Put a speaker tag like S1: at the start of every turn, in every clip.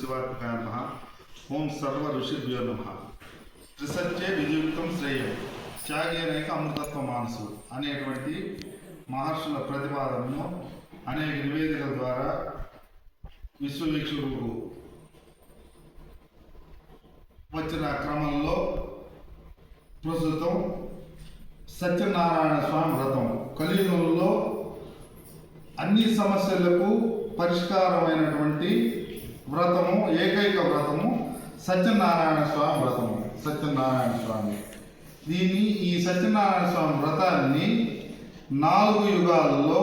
S1: శివాత్మకాయ నమ ఓం సర్వ ఋషిభ్యో నమ త్రిసత్యే విధియుక్తం శ్రేయం త్యాగేనేక అమృతత్వ మానసు అనేటువంటి మహర్షుల ప్రతిపాదనను అనేక నివేదికల ద్వారా విశ్వవీక్షకులకు వచ్చిన క్రమంలో ప్రస్తుతం సత్యనారాయణ స్వామి వ్రతం. కలియుగంలో అన్ని సమస్యలకు పరిష్కారమైనటువంటి వ్రతము ఏకైక వ్రతము సత్యనారాయణ స్వామి వ్రతము. సత్యనారాయణ స్వామి. దీన్ని ఈ సత్యనారాయణ స్వామి వ్రతాన్ని నాలుగు యుగాలలో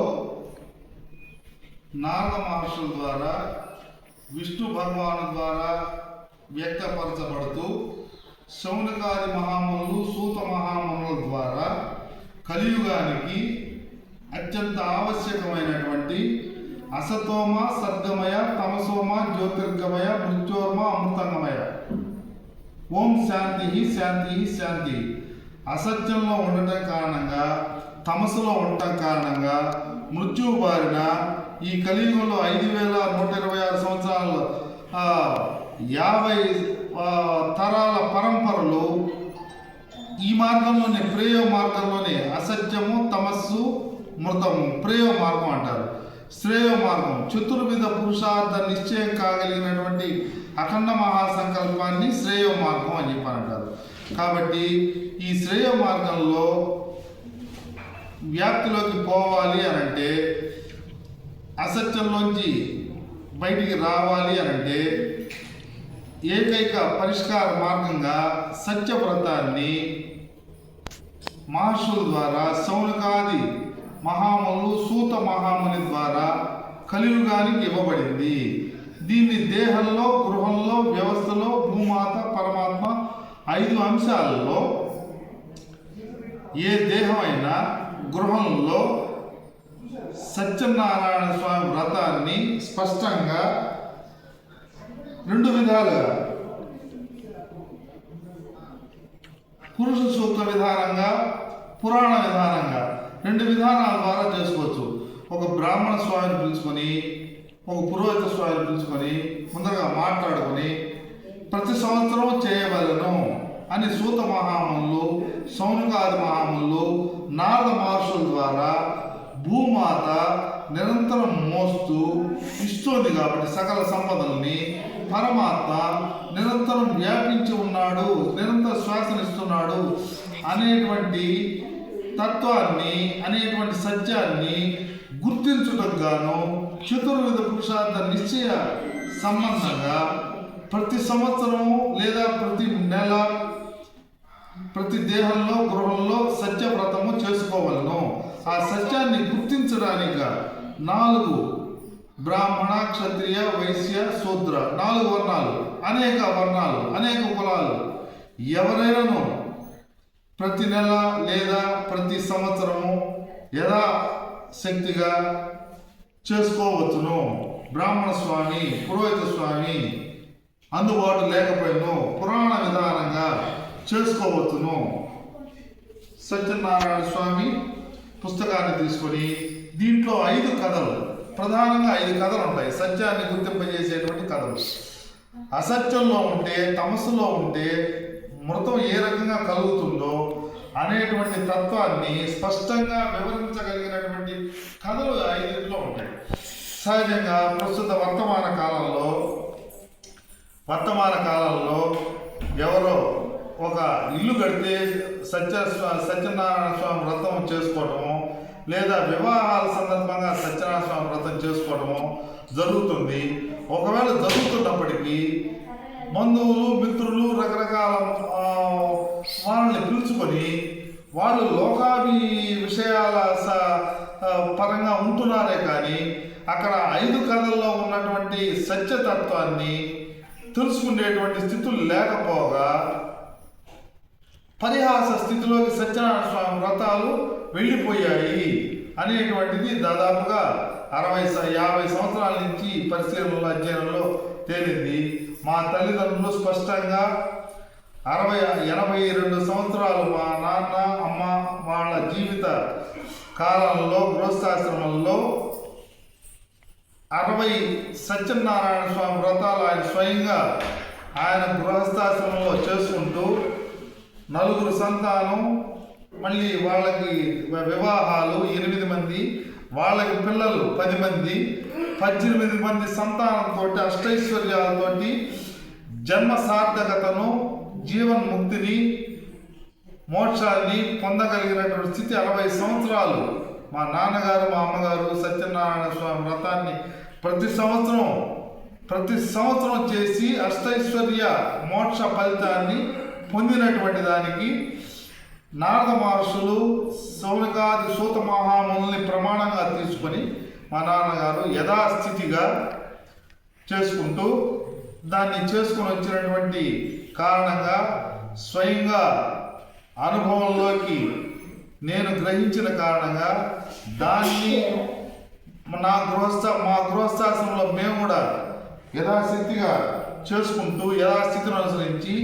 S1: నారద మహర్షుల ద్వారా విష్ణు భగవాను ద్వారా వ్యక్తపరచబడుతూ శౌనకాది మహామునులు సూత మహామునుల ద్వారా కలియుగానికి అత్యంత ఆవశ్యకమైనటువంటి అసతోమ సద్గమయ తమసోమ జ్యోతిర్గమయ మృత్యోర్మ అమృతంగమయ. ఓం శాంతి శాంతి శాంతి. అసత్యంలో ఉండటం కారణంగా తమసులో ఉండటం కారణంగా మృత్యువు బారిన ఈ కలియుగంలో ఐదు వేల నూట ఇరవై ఆరు సంవత్సరాలు యాభై తరాల పరంపరలు ఈ మార్గంలోనే ప్రేయ మార్గంలోనే అసత్యము తమస్సు మృతము ప్రేయ మార్గం అంటారు. శ్రేయ మార్గం. చతుర్విధ పురుషార్థ నిశ్చయం కాగలిగినటువంటి అఖండ మహాసంకల్పాన్ని శ్రేయ మార్గం అని చెప్పారంటారు కాబట్టి ఈ శ్రేయ మార్గంలో వ్యాప్తిలోకి పోవాలి అనంటే అసత్యంలోంచి బయటికి రావాలి అనంటే ఏకైక పరిష్కార మార్గంగా సత్యవ్రతాన్ని మహర్షుల ద్వారా సౌనకాది మహాములు సూత మహాముని ద్వారా కలియుగానికి ఇవ్వబడింది. దీన్ని దేహంలో గృహంలో వ్యవస్థలో భూమాత పరమాత్మ ఐదు అంశాలలో ఏ దేహమైనా గృహంలో సత్యనారాయణ స్వామి వ్రతాన్ని స్పష్టంగా రెండు విధాలుగా పురుష సూక్త విధానంగా పురాణ విధానంగా రెండు విధానాల ద్వారా చేసుకోవచ్చు. ఒక బ్రాహ్మణ స్వామిని పిలుచుకొని ఒక పురోహిత స్వామిని పిలుచుకొని ముందరగా మాట్లాడుకొని ప్రతి సంవత్సరం చేయవలను అని సూత మహాములు సౌనకాది మహాములు నారద మహర్షుల ద్వారా భూమాత నిరంతరం మోస్తూ ఇస్తోంది కాబట్టి సకల సంపదల్ని పరమాత్మ నిరంతరం వ్యాపించి ఉన్నాడు నిరంతర శ్వాసనిస్తున్నాడు అనేటువంటి తత్వాన్ని అనేటువంటి సత్యాన్ని గుర్తించుటకు గాను చతుర్విధ పురుషార్థ నిశ్చయ సంబంధంగా ప్రతి సంవత్సరము లేదా ప్రతి నెల ప్రతి దేహంలో గృహంలో సత్యవ్రతము చేసుకోవలను. ఆ సత్యాన్ని గుర్తించడానికి నాలుగు బ్రాహ్మణ క్షత్రియ వైశ్య శూద్ర నాలుగు వర్ణాలు అనేక వర్ణాలు అనేక కులాలు. ఎవరైనాను ప్రతి నెల లేదా ప్రతి సంవత్సరము యథా శక్తిగా చేసుకోవచ్చును. బ్రాహ్మణ స్వామి పురోహిత స్వామి అందుబాటు లేకపోయినో పురాణ విధానంగా చేసుకోవచ్చును. సత్యనారాయణ స్వామి పుస్తకాన్ని తీసుకొని దీంట్లో ఐదు కథలు ప్రధానంగా ఐదు కథలు ఉంటాయి. సత్యాన్ని గుర్తింపజేసేటువంటి కథలు. అసత్యంలో ఉంటే తమస్సులో ఉంటే మృతం ఏ రకంగా కలుగుతుందో అనేటువంటి తత్వాన్ని స్పష్టంగా వివరించగలిగినటువంటి కథలు ఐదింట్లో ఉంటాయి. సహజంగా ప్రస్తుత వర్తమాన కాలంలో వర్తమాన కాలంలో ఎవరో ఒక ఇల్లు కడితే సత్య సత్యనారాయణ స్వామి వ్రతం చేసుకోవటము లేదా వివాహాల సందర్భంగా సత్యనారాయణ స్వామి వ్రతం చేసుకోవటము జరుగుతుంది. ఒకవేళ జరుగుతున్నప్పటికీ బంధువులు మిత్రులు రకరకాల వాళ్ళని పిలుచుకొని వాళ్ళు లోకాభి విషయాల స పరంగా ఉంటున్నారే కానీ అక్కడ ఐదు కథల్లో ఉన్నటువంటి సత్యతత్వాన్ని తెలుసుకునేటువంటి స్థితులు లేకపోగా పరిహాస స్థితిలోకి సత్యనారాయణ స్వామి వ్రతాలు వెళ్ళిపోయాయి అనేటువంటిది దాదాపుగా అరవై యాభై సంవత్సరాల నుంచి పరిశీలనలో అధ్యయనంలో తేలింది. మా తల్లిదండ్రులు స్పష్టంగా అరవై ఎనభై రెండు సంవత్సరాలు మా నాన్న అమ్మ వాళ్ళ జీవిత కాలంలో గృహస్థాశ్రమంలో అరవై సత్యనారాయణ స్వామి వ్రతాలు ఆయన స్వయంగా ఆయన గృహస్థాశ్రమంలో చేసుకుంటూ నలుగురు సంతానం మళ్ళీ వాళ్ళకి వివాహాలు ఎనిమిది మంది వాళ్ళకి పిల్లలు పది మంది పద్దెనిమిది మంది సంతానంతో అష్టైశ్వర్యాలతోటి జన్మ సార్థకతను జీవన్ముక్తిని మోక్షాన్ని పొందగలిగినటువంటి స్థితి అరవై సంవత్సరాలు. మా నాన్నగారు మా అమ్మగారు సత్యనారాయణ స్వామి వ్రతాన్ని ప్రతి సంవత్సరం ప్రతి సంవత్సరం చేసి అష్టైశ్వర్య మోక్ష ఫలితాన్ని పొందినటువంటి దానికి నారద మహర్షులు సౌనకాది సూత మహాముల్ని ప్రమాణంగా తీసుకొని మా నాన్నగారు యథాస్థితిగా చేసుకుంటూ దాన్ని చేసుకొని వచ్చినటువంటి కారణంగా స్వయంగా అనుభవంలోకి నేను గ్రహించిన కారణంగా దాన్ని నా గృహస్థ మా గృహస్థాశ్రమంలో మేము కూడా యథాశక్తిగా చేసుకుంటూ యథాస్థితిని అనుసరించి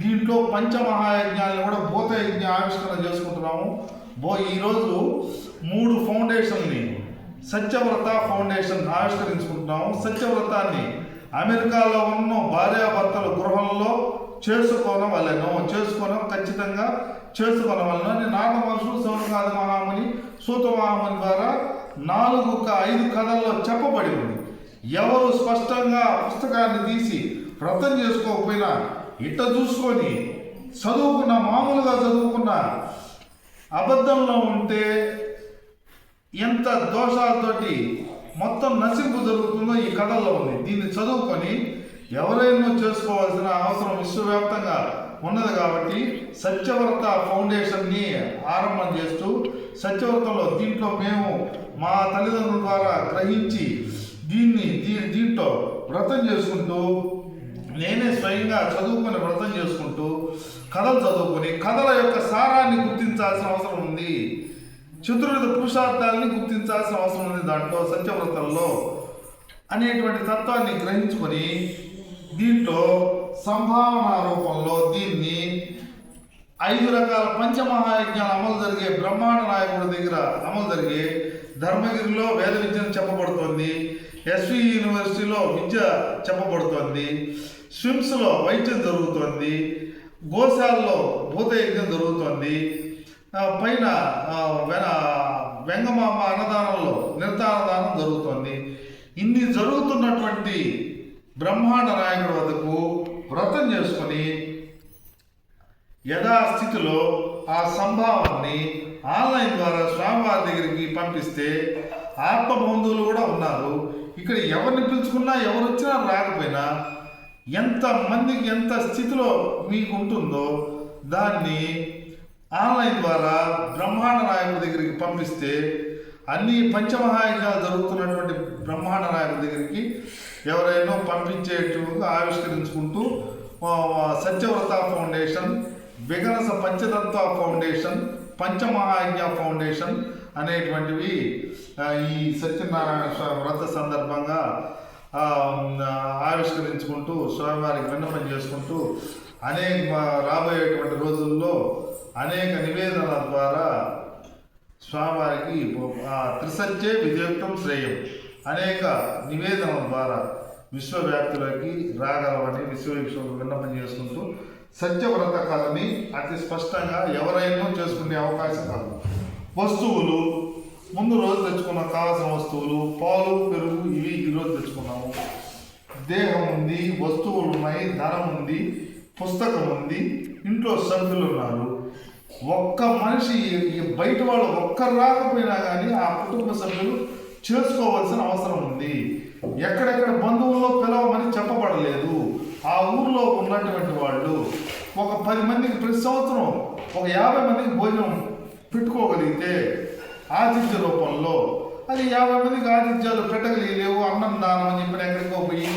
S1: దీంట్లో పంచమహాయజ్ఞాలను కూడా భూత యజ్ఞ ఆవిష్కరణ చేసుకుంటున్నాము. బో ఈరోజు మూడు ఫౌండేషన్ని సత్యవ్రత ఫౌండేషన్ ఆవిష్కరించుకుంటున్నాము. సత్యవ్రతాన్ని అమెరికాలో ఉన్న భార్యాభర్తల గృహంలో చేసుకోవడం వలన చేసుకోవడం ఖచ్చితంగా చేసుకోవడం వలన నాగ మనుషులు సౌనకాద మహాముని. సూత మహాముని ద్వారా నాలుగు ఒక ఐదు కథల్లో చెప్పబడి ఉంది ఎవరు స్పష్టంగా పుస్తకాన్ని తీసి వ్రతం చేసుకోకపోయినా ఇట్ట చూసుకొని చదువుకున్న మామూలుగా చదువుకున్న అబద్ధంలో ఉంటే ఎంత దోషాలతోటి మొత్తం నశింపు జరుగుతుందో ఈ కథల్లో ఉంది. దీన్ని చదువుకొని ఎవరైనా చేసుకోవాల్సిన అవసరం విశ్వవ్యాప్తంగా ఉన్నది కాబట్టి సత్యవ్రత ఫౌండేషన్ని ఆరంభం చేస్తూ సత్యవ్రతంలో దీంట్లో మేము మా తల్లిదండ్రుల ద్వారా గ్రహించి దీన్ని దీ దీంట్లో వ్రతం చేసుకుంటూ నేనే స్వయంగా చదువుకొని వ్రతం చేసుకుంటూ కథలు చదువుకొని కథల యొక్క సారాన్ని గుర్తించాల్సిన అవసరం ఉంది. చతుర్విధ పురుషార్థాలని గుర్తించాల్సిన అవసరం ఉంది దాంట్లో సత్యవ్రతంలో అనేటువంటి తత్వాన్ని గ్రహించుకొని దీంట్లో సంభావన రూపంలో దీన్ని ఐదు రకాల పంచమహాయజ్ఞాలు అమలు జరిగే బ్రహ్మాండ నాయకుడి దగ్గర అమలు జరిగే ధర్మగిరిలో వేద విద్యను చెప్పబడుతోంది ఎస్వి యూనివర్సిటీలో విద్య చెప్పబడుతోంది స్విమ్స్లో వైద్యం జరుగుతోంది గోశాలలో భూతయజ్ఞం జరుగుతోంది పైన వెన వెంగమామ అన్నదానంలో నిర్ధారదానం జరుగుతోంది. ఇన్ని జరుగుతున్నటువంటి బ్రహ్మాండ నాయకుడి వద్దకు వ్రతం చేసుకొని యథాస్థితిలో ఆ సంభావాన్ని ఆన్లైన్ ద్వారా స్వామివారి దగ్గరికి పంపిస్తే ఆత్మ బంధువులు కూడా ఉన్నారు. ఇక్కడ ఎవరిని పిలుచుకున్నా ఎవరు వచ్చినా రాకపోయినా ఎంత మందికి ఎంత స్థితిలో మీకు ఉంటుందో దాన్ని ఆన్లైన్ ద్వారా బ్రహ్మాండ నాయకుడి దగ్గరికి పంపిస్తే అన్ని పంచమహాయజ్ఞాలు జరుగుతున్నటువంటి బ్రహ్మాండ నాయకుడి దగ్గరికి ఎవరైనా పంపించేట్టుగా ఆవిష్కరించుకుంటూ Satyavrata foundation Viganasa Panchatatva foundation Panchamahayajna foundation అనేటువంటివి ఈ సత్యనారాయణ స్వామి వ్రత సందర్భంగా ఆవిష్కరించుకుంటూ స్వామివారికి విన్నపం చేసుకుంటూ అనేక రాబోయేటువంటి రోజుల్లో అనేక నివేదనల ద్వారా స్వామివారికి త్రిసత్యే విధేయుక్తం శ్రేయం. అనేక నివేదనల ద్వారా విశ్వవ్యాప్తిలోకి రాగలవని విశ్వవిశ్వం విన్నపం చేసుకుంటూ సత్యవ్రత కళని అతి స్పష్టంగా ఎవరైనా చేసుకునే అవకాశం కలదు వస్తువులు ముందు రోజు తెచ్చుకున్న కావాల్సిన వస్తువులు పాలు పెరుగు ఇవి ఈరోజు తెచ్చుకున్నాము. దేహం ఉంది వస్తువులు ఉన్నాయి ధనం ఉంది పుస్తకం ఉంది ఇంట్లో సభ్యులు ఉన్నారు. ఒక్క మనిషి బయట వాళ్ళు ఒక్కరు రాకపోయినా కానీ ఆ కుటుంబ సభ్యులు చేసుకోవాల్సిన అవసరం ఉంది. ఎక్కడెక్కడ బంధువుల్లో పిలవమని చెప్పబడలేదు. ఆ ఊర్లో ఉన్నటువంటి వాళ్ళు ఒక పది మందికి ప్రతి సంవత్సరం ఒక యాభై మందికి భోజనం పెట్టుకోగలిగితే ఆతిథ్య రూపంలో అది యాభై మందికి ఆతిథ్యాలు పెట్టగలిగలేవు. అన్నం దానం అని చెప్పిన ఎక్కడికో పోయి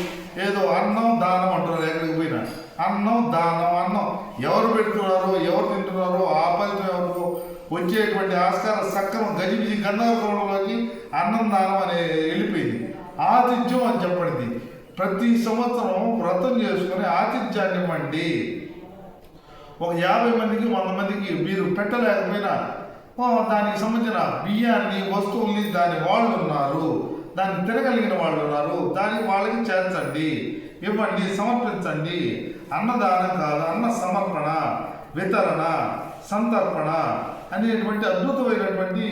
S1: ఏదో అన్నం దానం అంటున్నారు ఎక్కడికి పోయినా. అన్నం దానం అన్నం. ఎవరు పెడుతున్నారో ఎవరు తింటున్నారో ఆ ఫలితం ఎవరు వచ్చేటువంటి ఆస్కారం సక్రమం గజిబిజి గంధర్వంలోకి అన్నం దానం అనే వెళ్ళిపోయింది. ఆతిథ్యం అని చెప్పండి. ప్రతి సంవత్సరం వ్రతం చేసుకుని ఆతిథ్యాన్ని ఇవ్వండి. ఒక యాభై మందికి వంద మందికి మీరు పెట్టలేకపోయినా దానికి సంబంధించిన బియ్యాన్ని వస్తువుల్ని దాని వాళ్ళు ఉన్నారు. దాన్ని తినగలిగిన వాళ్ళు ఉన్నారు. దానికి వాళ్ళకి చేర్చండి. ఇవ్వండి సమర్పించండి. అన్నదానం కాదు అన్న సమర్పణ వితరణ సంతర్పణ అనేటువంటి అద్భుతమైనటువంటి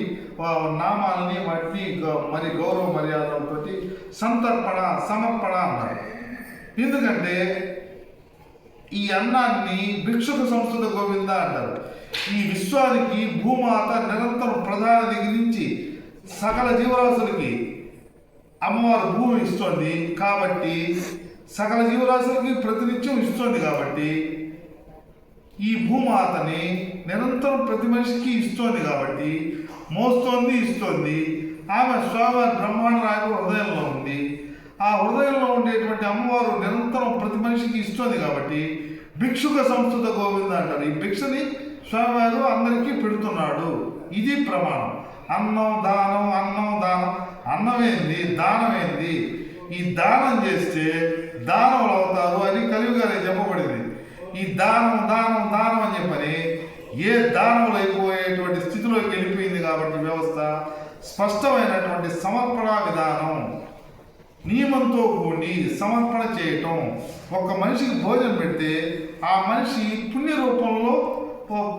S1: నామాలని వాటిని మరి గౌరవ మర్యాదలతో సంతర్పణ సమర్పణ అన్నారు. ఎందుకంటే ఈ అన్నాన్ని భిక్షుక సంస్కృత గోవింద అంటారు. ఈ విశ్వానికి భూమాత నిరంతరం ప్రధాన దగ్గర నుంచి సకల జీవరాశులకి అమ్మవారు భూమి ఇస్తుంది కాబట్టి సకల జీవరాశులకి ప్రతినిత్యం ఇస్తుంది కాబట్టి ఈ భూమాతని నిరంతరం ప్రతి మనిషికి ఇస్తోంది కాబట్టి మోస్తోంది ఇస్తోంది. ఆమె స్వామి బ్రహ్మాండ నాయకు హృదయంలో ఉంది. ఆ హృదయంలో ఉండేటువంటి అమ్మవారు నిరంతరం ప్రతి మనిషికి ఇస్తోంది కాబట్టి భిక్షుక సంస్కృత గోవింద అంటారు. ఈ భిక్షని స్వామివారు అందరికీ పెడుతున్నాడు. ఇది ప్రమాణం. అన్నం దానం అన్నం దానం. అన్నమేంది దానమేంది ఈ దానం చేస్తే దానములు అవుతారు అని కలివిగారే చెప్పబడింది. ఈ దానం దానం దానం అని చెప్పని ఏ దానములు అయిపోయేటువంటి స్థితిలోకి వెళ్ళిపోయింది కాబట్టి వ్యవస్థ స్పష్టమైనటువంటి సమర్పణ విధానం నియమంతో కూడి సమర్పణ చేయటం. ఒక మనిషికి భోజనం పెడితే ఆ మనిషి పుణ్య రూపంలో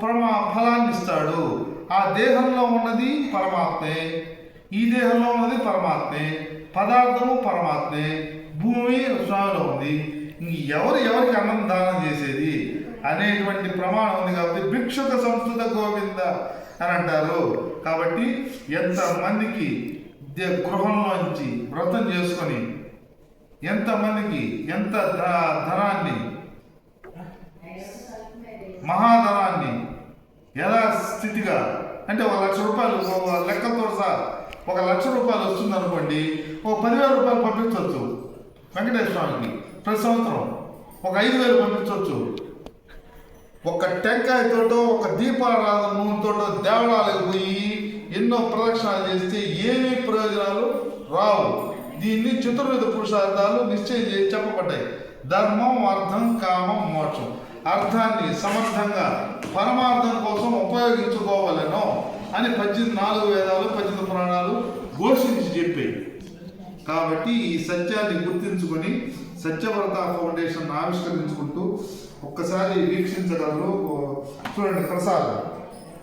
S1: పరమా ఫలాన్ని ఇస్తాడు ఆ దేహంలో ఉన్నది పరమాత్మే ఈ దేహంలో ఉన్నది పరమాత్మే పదార్థము పరమాత్మే భూమి స్వామిలో ఉంది. ఎవరు ఎవరికి అన్నం దానం చేసేది అనేటువంటి ప్రమాణం ఉంది కాబట్టి భిక్షుక సంస్కృత గోవింద అని అంటారు. కాబట్టి ఎంతమందికి గృహంలోంచి వ్రతం చేసుకొని ఎంతమందికి ఎంత ధనాన్ని మహాధనాన్ని ఎలా స్థితిగా అంటే ఒక లక్ష రూపాయలు ఒక సార్ సహా ఒక లక్ష రూపాయలు వస్తుంది అనుకోండి ఒక పదివేల రూపాయలు పంపించవచ్చు. వెంకటేశ్వర స్వామికి. ప్రతి సంవత్సరం ఒక ఐదు వేలు పంపించవచ్చు. ఒక టెంకాయతోటో ఒక దీపారాధన నూనెతోటో దేవాలయాలకు పోయి ఎన్నో ప్రదక్షిణాలు చేస్తే ఏమీ ప్రయోజనాలు రావు. దీన్ని చతుర్విధ పురుషార్థాలు నిశ్చయం చేసి చెప్పబడ్డాయి. ధర్మం అర్థం కామం మోక్షం. అర్థాన్ని సమర్థంగా పరమార్థం కోసం ఉపయోగించుకోవాలనో అని పద్దెనిమిది నాలుగు వేదాలు పద్దెనిమిది పురాణాలు ఘోషించి చెప్పాయి. కాబట్టి ఈ సత్యాన్ని గుర్తించుకొని సత్యవ్రత ఫౌండేషన్ ఆవిష్కరించుకుంటూ ఒక్కసారి వీక్షించగలరు. చూడండి ప్రసాదం.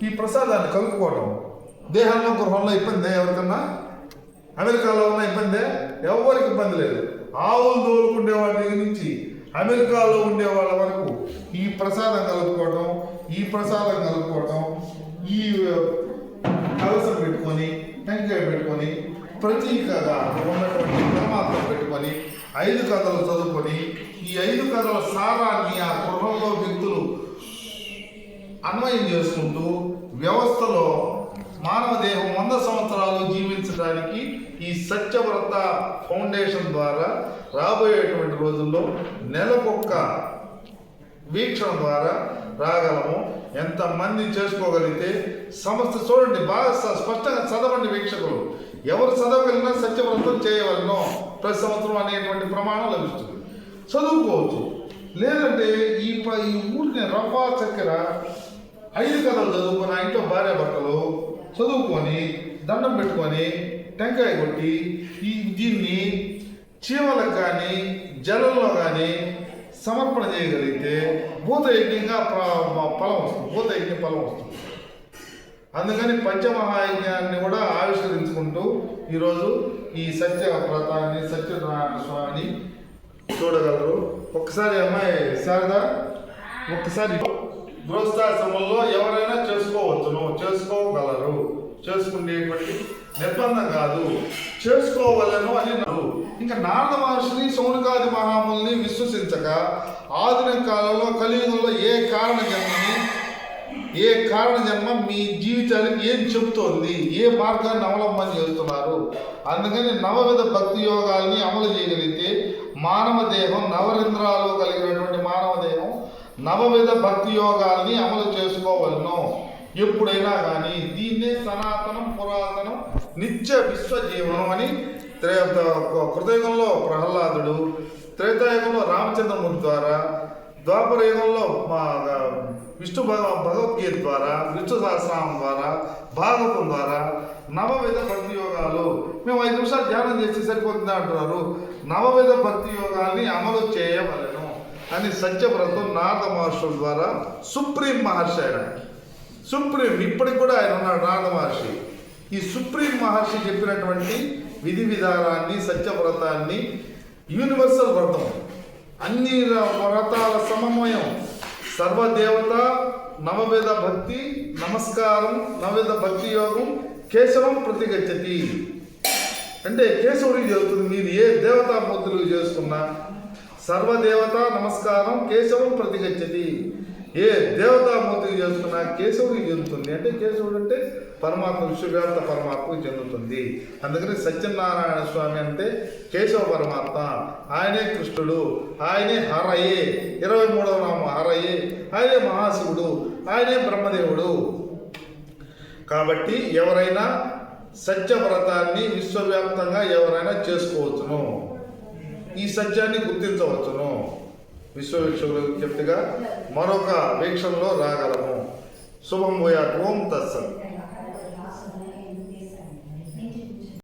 S1: ఈ ప్రసాదాన్ని కలుపుకోవడం దేహంలో గృహంలో ఇబ్బంది ఎవరికన్నా? అమెరికాలో ఉన్న ఇబ్బందే? ఎవరికి ఇబ్బంది లేదు. ఆవులు తోలుకుండే వాళ్ళ దగ్గర నుంచి అమెరికాలో ఉండే వాళ్ళ వరకు ఈ ప్రసాదం కలుపుకోవడం ఈ ప్రసాదం కలుపుకోవడం ఈ కలసం పెట్టుకొని టెంకాయ పెట్టుకొని ప్రతీకగా ఉన్నటువంటి పరమాత్మ పెట్టుకొని ఐదు కథలు చదువుకొని ఈ ఐదు కథల సారాన్ని ఆ గృహంలో వ్యక్తులు అన్వయం చేసుకుంటూ వ్యవస్థలో మానవ దేహం వంద సంవత్సరాలు జీవించడానికి ఈ సత్యవ్రత ఫౌండేషన్ ద్వారా రాబోయేటువంటి రోజుల్లో నెలకొక్క వీక్షణ ద్వారా రాగలము. ఎంతమంది చేసుకోగలిగితే సంస్థ చూడండి బాగా స- స్పష్టంగా చదవండి వీక్షకులు. ఎవరు చదవగలిగినా సత్యవ్రతం చేయవలను. ప్రతి సంవత్సరం అనేటువంటి ప్రమాణం లభిస్తుంది. చదువుకోవచ్చు. లేదంటే ఈ ఈ ఊరిని రవ్వ చక్కెర ఐదు కథలు చదువుకొని ఇంట్లో భార్య భర్తలు చదువుకొని దండం పెట్టుకొని టెంకాయ కొట్టి ఈ దీన్ని చీమలకు కానీ జలంలో కానీ సమర్పణ చేయగలిగితే భూతయజ్ఞంగా ప్ర- ఫలం వస్తుంది. భూతయజ్ఞ ఫలం వస్తుంది. అందుకని పంచమహాయజ్ఞాన్ని కూడా ఆవిష్కరించుకుంటూ ఈరోజు ఈ సత్య వ్రతాన్ని సత్యనారాయణ స్వామిని చూడగలరు. ఒక్కసారి అమ్మాయి శారదా ఒక్కసారి గృహస్థాశ్రమంలో ఎవరైనా చేసుకోవచ్చును చేసుకోగలరు. చేసుకునేటువంటి నిర్బంధం కాదు. చేసుకోవాలను అని ఇంకా నారద మహర్షిని సౌనకాది మహాముల్ని విశ్వసించక ఆధునిక కాలంలో కలియుగంలో ఏ కారణ జన్మని ఏ కారణ జన్మ మీ జీవితానికి ఏం చెబుతోంది? ఏ మార్గాన్ని అవలంబన చేస్తున్నారు? అందుకని నవవిధ భక్తి యోగాల్ని అమలు చేయగలిగితే మానవ దేహం నవరింద్రాలు కలిగినటువంటి మానవ దేహం నవవిధ భక్తి యోగాల్ని అమలు చేసుకోవలను. ఎప్పుడైనా కానీ దీన్నే సనాతనం పురాతనం నిత్య విశ్వజీవనం అని త్రే- కృతయుగంలో ప్రహ్లాదుడు త్రేతాయుగంలో రామచంద్రమూర్తి ద్వారా ద్వాపర యుగంలో మా విష్ణు భగ భగవద్గీత ద్వారా విష్ణు సహస్రనామం ద్వారా భాగవతం ద్వారా నవవిధ భక్తి యోగాలు మేము ఐదు నిమిషాలు ధ్యానం చేస్తే సరిపోతుంది అంటున్నారు. నవవిధ భక్తి యోగాల్ని అమలు చేయవలను అని సత్యవ్రతం నారద మహర్షుల ద్వారా సుప్రీం మహర్షి ఆయన. సుప్రీం ఇప్పటికి కూడా ఆయన ఉన్నాడు నారద మహర్షి. ఈ సుప్రీం మహర్షి చెప్పినటువంటి విధి విధానాన్ని సత్యవ్రతాన్ని యూనివర్సల్ వ్రతం. అన్ని ర- వ్రతాల సమన్వయం. సర్వదేవత నవవేద భక్తి నమస్కారం నవవేద భక్తి యోగం కేశవం ప్రతిగచ్చతి. అంటే కేశవుడికి చెబుతుంది మీరు ఏ దేవతా మూర్తులు చేసుకున్నా సర్వదేవత నమస్కారం కేశవం ప్రతిగచ్చతి. ఏ దేవతామూర్తికి చేసుకున్న కేశవుడికి చెందుతుంది. అంటే కేశవుడు అంటే పరమాత్మ విశ్వవ్యాప్త పరమాత్మకు చెందుతుంది. అందుకని సత్యనారాయణ స్వామి అంటే కేశవ పరమాత్మ. ఆయనే కృష్ణుడు ఆయనే హరయే. ఇరవై మూడవ నామం హరయే. ఆయనే మహాశివుడు ఆయనే బ్రహ్మదేవుడు. కాబట్టి ఎవరైనా సత్యవ్రతాన్ని విశ్వవ్యాప్తంగా ఎవరైనా చేసుకోవచ్చును. ఈ సత్యాన్ని గుర్తించవచ్చును. విశ్వవీక్షకులు చెప్తగా మరొక వీక్షణలో రాగలము. శుభం పోయాట్ ఓం తత్సం